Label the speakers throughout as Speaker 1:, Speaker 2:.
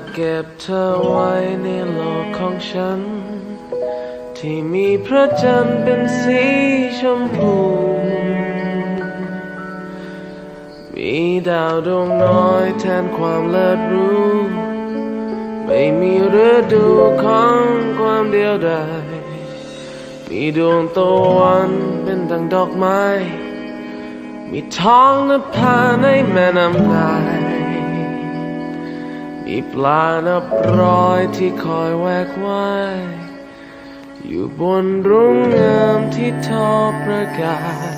Speaker 1: กเก็บเธอไว้ในโลกของฉัน ที่มีพระจันทร์เป็นสีชมพู มีดาวดวงน้อยแทนความเลิศรู้ ไม่มีฤดูของความเดียวดายมีดวงตะวันเป็นดังดอกไม้ มีท้องนภาในแม่น้ำลาย มีปลานับร้อยที่คอยแวกว่ายอยู่บนรุ่งงามที่ทอประกาย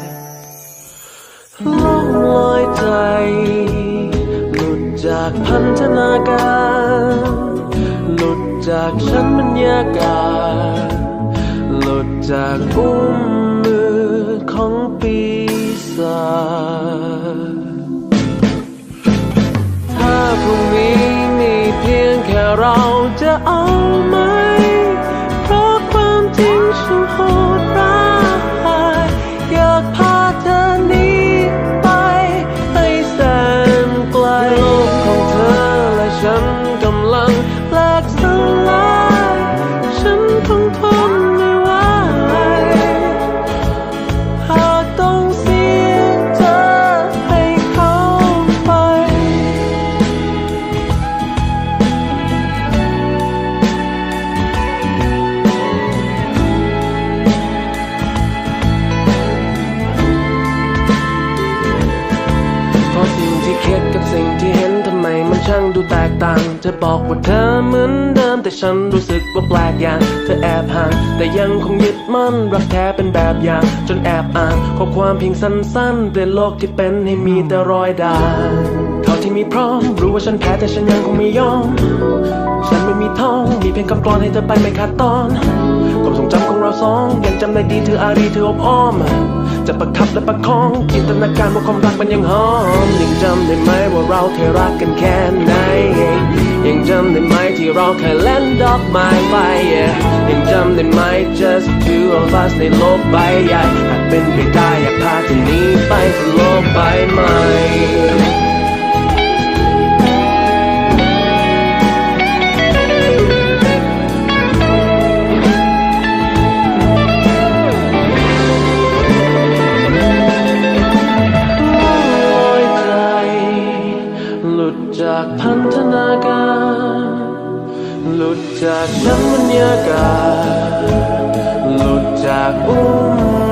Speaker 1: ล่องลอยใจหลุดจากพันธนาการ หลุดจากชั้นบรรยากาศ หลุดจากอุ้ม เราจะเอามา ที่คิดกับสิ่งที่เห็นทำไมมันช่างดูแตกต่างจะบอกว่าเธอเหมือนเดิมแต่ฉันรู้สึกว่าแปลกอย่าง เธอแอบห่าง แต่ยังคงยึดมั่นรักแท้เป็นแบบอย่าง จนแอบอ่านข้อความเพียงสั้นๆเตือนโลกที่เป็นให้มีแต่รอยด่างเท่าที่มีพร้อม รู้ว่าฉันแพ้แต่ฉันยังคงไม่ยอม ฉันไม่มีทองมีเพียงคำกลอนให้เธอไปไม่ขาดตอนความทรงจำของเราสองยังจำได้ดีเธออารีเธออบอ้อม จะประคับและประคอง จินตนาการว่าความรักมันยังหอม ยังจำได้ไหมว่าเราเคยรักกันแค่ไหน ยังจำได้ไหมที่เราเคยเล่นดอกไม้ไฟ yeah ยังจำได้ไหม just two of us ในโลกใบใหญ่หากเป็นไปได้อยากพาเธอหนี้ไปสู่โลกใบ จากพันธนาการ หลุดจากชั้นบรรยากาศ หลุดจากอุ้ม